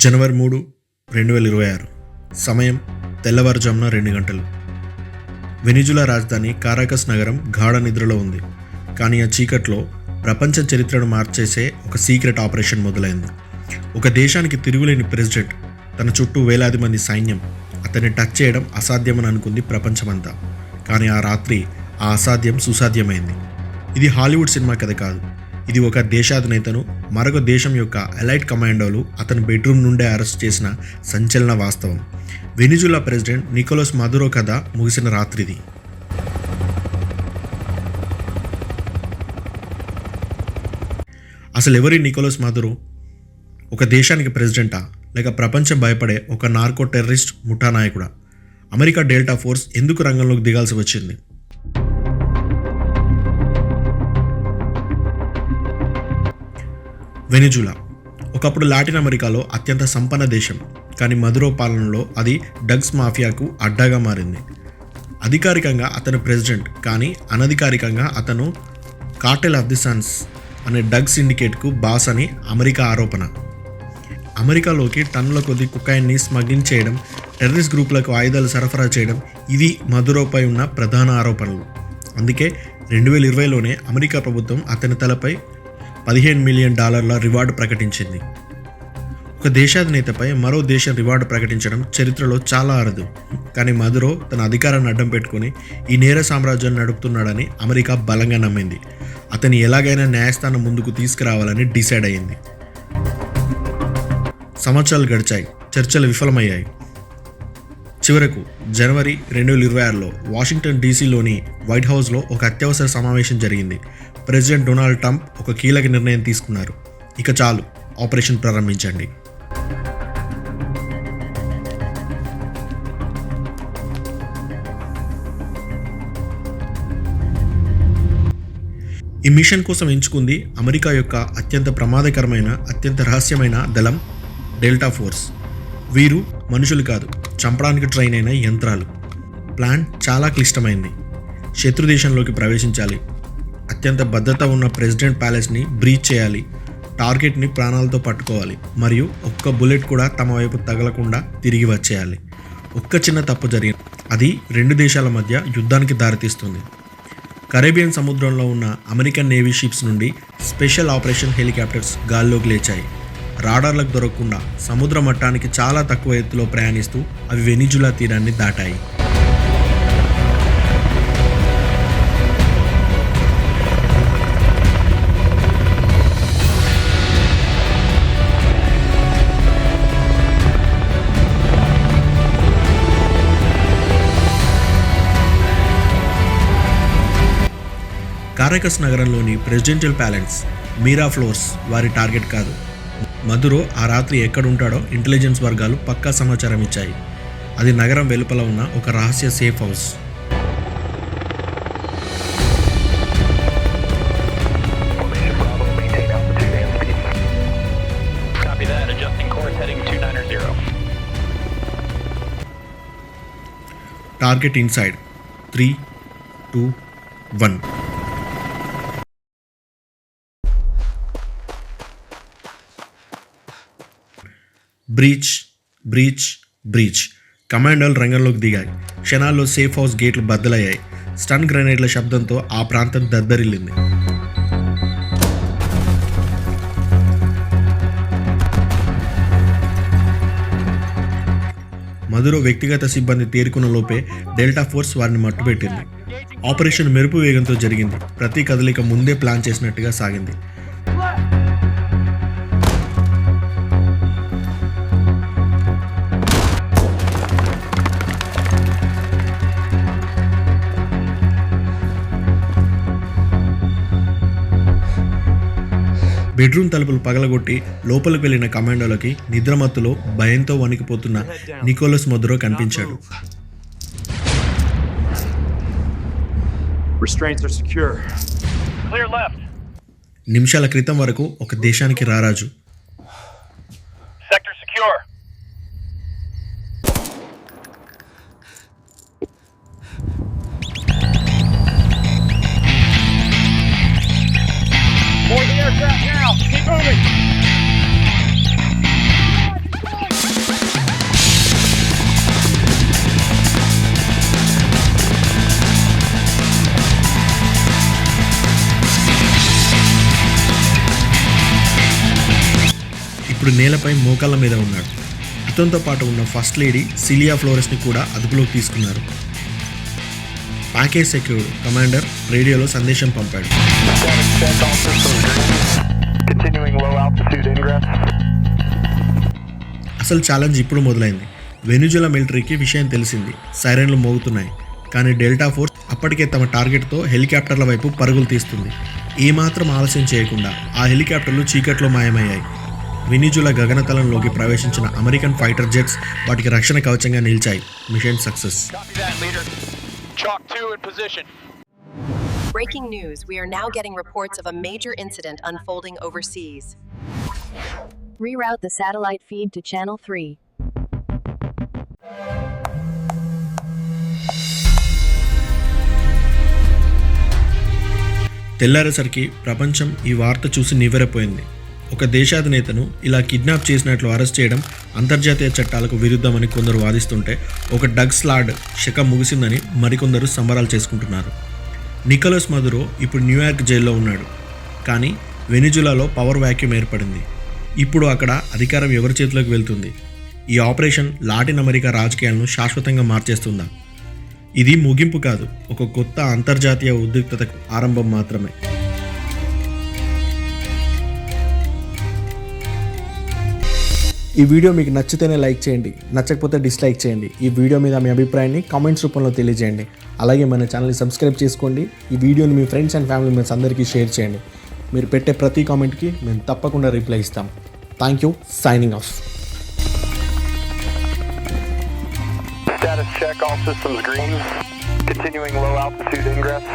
జనవరి మూడు రెండు వేల ఇరవై ఆరు. సమయం తెల్లవారుజామున రెండు గంటలు. వెనిజులా రాజధాని కారాకస్ నగరం గాఢ నిద్రలో ఉంది. కానీ ఆ చీకట్లో ప్రపంచ చరిత్రను మార్చేసే ఒక సీక్రెట్ ఆపరేషన్ మొదలైంది. ఒక దేశానికి తిరుగులేని ప్రెసిడెంట్ తన చుట్టూ వేలాది మంది సైన్యం అతన్ని టచ్ చేయడం అసాధ్యమని అనుకుంది ప్రపంచమంతా. కానీ ఆ రాత్రి ఆ అసాధ్యం సుసాధ్యమైంది. ఇది హాలీవుడ్ సినిమా కథ కాదు. ఇది ఒక దేశాధినేతను మరొక దేశం యొక్క అలైట్ కమాండోలు అతని బెడ్రూమ్ నుండే అరెస్ట్ చేసిన సంచలన వాస్తవం. వెనిజులా ప్రెసిడెంట్ నికోలస్ మధురో కథ ముగిసిన రాత్రిది. అసలు ఎవరి నికోలస్ మధురో ఒక దేశానికి ప్రెసిడెంటా? లేక ప్రపంచం భయపడే ఒక నార్కో టెర్రరిస్ట్ ముఠా నాయకుడా? అమెరికా డెల్టా ఫోర్స్ ఎందుకు రంగంలోకి దిగాల్సి వచ్చింది? వెనిజులా. ఒకప్పుడు లాటిన్ అమెరికాలో అత్యంత సంపన్న దేశం కానీ మధురో పాలనలో అది డగ్స్ మాఫియాకు అడ్డాగా మారింది. అధికారికంగా అతను ప్రెసిడెంట్ కానీ అనధికారికంగా అతను కార్టెల్ ఆఫ్ ది సన్స్ అనే డగ్స్ సిండికేట్కు బాస్ అని అమెరికా ఆరోపణ. అమెరికాలోకి టన్నుల కొద్ది కుకాయిన్ని స్మగ్లింగ్ చేయడం టెర్రరిస్ట్ గ్రూపులకు ఆయుధాలు సరఫరా చేయడం ఇవి మధురోపై ఉన్న ప్రధాన ఆరోపణలు. అందుకే రెండు వేల ఇరవైలోనే అమెరికా ప్రభుత్వం అతని తలపై పదిహేను మిలియన్ డాలర్ల రివార్డు ప్రకటించింది. ఒక దేశాధినేతపై మరో దేశం రివార్డు ప్రకటించడం చరిత్రలో చాలా అరుదు. కానీ మధురో తన అధికారాన్ని అడ్డం పెట్టుకుని ఈ నేర సామ్రాజ్యాన్ని నడుపుతున్నాడని అమెరికా బలంగా నమ్మింది. అతని ఎలాగైనా న్యాయస్థానం ముందుకు తీసుకురావాలని డిసైడ్ అయింది సంవత్సరాలు గడిచాయి. చర్చలు విఫలమయ్యాయి. చివరకు జనవరి రెండు వేల ఇరవై ఆరులో వాషింగ్టన్ డీసీలోని వైట్ హౌస్లో ఒక అత్యవసర సమావేశం జరిగింది. ప్రెసిడెంట్ డొనాల్డ్ ట్రంప్ ఒక కీలక నిర్ణయం తీసుకున్నారు. ఇక చాలు ఆపరేషన్ ప్రారంభించండి. ఈ మిషన్ కోసం ఎంచుకుంది అమెరికా యొక్క అత్యంత ప్రమాదకరమైన అత్యంత రహస్యమైన దళం డెల్టా ఫోర్స్. వీరు మనుషులు కాదు చంపడానికి ట్రైన్ అయిన యంత్రాలు. ప్లాన్ చాలా క్లిష్టమైంది. శత్రు దేశంలోకి ప్రవేశించాలి. అత్యంత భద్రత ఉన్న ప్రెసిడెంట్ ప్యాలెస్ని బ్రీచ్ చేయాలి. టార్గెట్ని ప్రాణాలతో పట్టుకోవాలి. మరియు ఒక్క బుల్లెట్ కూడా తమ వైపు తగలకుండా తిరిగి వచ్చేయాలి. ఒక్క చిన్న తప్పు జరిగింది అది రెండు దేశాల మధ్య యుద్ధానికి దారితీస్తుంది. కరేబియన్ సముద్రంలో ఉన్న అమెరికన్ నేవీ షిప్స్ నుండి స్పెషల్ ఆపరేషన్ హెలికాప్టర్స్ గాల్లోకి లేచాయి. రాడార్లకు దొరకకుండా సముద్ర మట్టానికి చాలా తక్కువ ఎత్తులో ప్రయాణిస్తూ అవి వెనిజులా తీరాన్ని దాటాయి. కారకస్ నగరంలోని ప్రెసిడెన్షియల్ ప్యాలెన్స్ మీరా ఫ్లోర్స్ వారి టార్గెట్ కాదు. మధురో ఆ రాత్రి ఎక్కడుంటాడో ఇంటెలిజెన్స్ వర్గాలు పక్కా సమాచారం ఇచ్చాయి అది నగరం వెలుపల ఉన్న ఒక రహస్య safe house Copy that. Adjusting course heading 290. Target inside three two one breach breach breach. కమాండోలు రంగంలోకి దిగాయి. క్షణాల్లో సేఫ్ హౌస్ గేట్లు బద్దలయ్యాయి. స్టన్ గ్రెనేడ్ల శబ్దంతో ఆ ప్రాంతం దద్దరిల్లింది. మధురో వ్యక్తిగత సిబ్బంది తేరుకున్న లోపే డెల్టా ఫోర్స్ వారిని మట్టుపెట్టింది ఆపరేషన్ మెరుపు వేగంతో జరిగింది. ప్రతి కదలిక ముందే ప్లాన్ చేసినట్టుగా సాగింది. బెడ్రూమ్ తలుపులు పగలగొట్టి లోపలికి వెళ్ళిన కమాండోలకి నిద్రమత్తులో భయంతో వణికిపోతున్న నికోలస్ మధురో కనిపించాడు. నిమిషాల క్రితం వరకు ఒక దేశానికి రారాజు. ఇప్పుడు నేలపై మోకాళ్ళ మీద ఉన్నాడు. అతనితో పాటు ఉన్న ఫస్ట్ లేడీ సిలియా ఫ్లోరెస్ని కూడా అదుపులోకి తీసుకున్నారు. పాకేజ్ సెక్యూర్ కమాండర్ రేడియోలో సందేశం పంపాడు. అసలు ఛాలెంజ్ ఇప్పుడు మొదలైంది. వెనుజులా మిలిటరీకి విషయం తెలిసింది. సైరన్లు మోగుతున్నాయి. కానీ డెల్టా ఫోర్స్ అప్పటికే తమ టార్గెట్తో హెలికాప్టర్ల వైపు పరుగులు తీస్తుంది. ఏమాత్రం ఆలస్యం చేయకుండా ఆ హెలికాప్టర్లు చీకట్లో మాయమయ్యాయి. వెనిజులా గగనతలంలోకి ప్రవేశించిన అమెరికన్ ఫైటర్ జెట్స్ వాటికి రక్షణ కవచంగా నిలిచాయి mission success Copy that, leader. Chalk 2 in position. Breaking news we are now getting reports of a major incident unfolding overseas. Reroute the satellite feed to Channel 3. తెల్లారేసరికి ప్రపంచం ఈ వార్త చూసి నివ్వెరపోయింది ఒక దేశాధినేతను ఇలా కిడ్నాప్ చేసినట్లు అరెస్ట్ చేయడం అంతర్జాతీయ చట్టాలకు విరుద్ధమని కొందరు వాదిస్తుంటే ఒక డగ్ స్లాడ్ శక ముగిసిందని మరికొందరు సంబరాలు చేసుకుంటున్నారు. నికోలస్ మధురో ఇప్పుడు న్యూయార్క్ జైల్లో ఉన్నాడు. కానీ వెనిజులాలో పవర్ వ్యాక్యూమ్ ఏర్పడింది. ఇప్పుడు అక్కడ అధికారం ఎవరి చేతిలోకి వెళ్తుంది? ఈ ఆపరేషన్ లాటిన్ అమెరికా రాజకీయాలను శాశ్వతంగా మార్చేస్తుందా? ఇది ముగింపు కాదు ఒక కొత్త అంతర్జాతీయ ఉద్రిక్తతకు ఆరంభం మాత్రమే. ఈ వీడియో మీకు నచ్చితేనే లైక్ చేయండి నచ్చకపోతే డిస్లైక్ చేయండి. ఈ వీడియో మీద మీ అభిప్రాయాన్ని కామెంట్స్ రూపంలో తెలియజేయండి. అలాగే మన ఛానల్ని సబ్స్క్రైబ్ చేసుకోండి. ఈ వీడియోని మీ ఫ్రెండ్స్ అండ్ ఫ్యామిలీ మెంబర్స్ అందరికీ షేర్ చేయండి. మీరు పెట్టే ప్రతి కామెంట్కి మేము తప్పకుండా రిప్లై ఇస్తాం. Thank you signing off Status check, all systems green. Continuing low altitude ingress.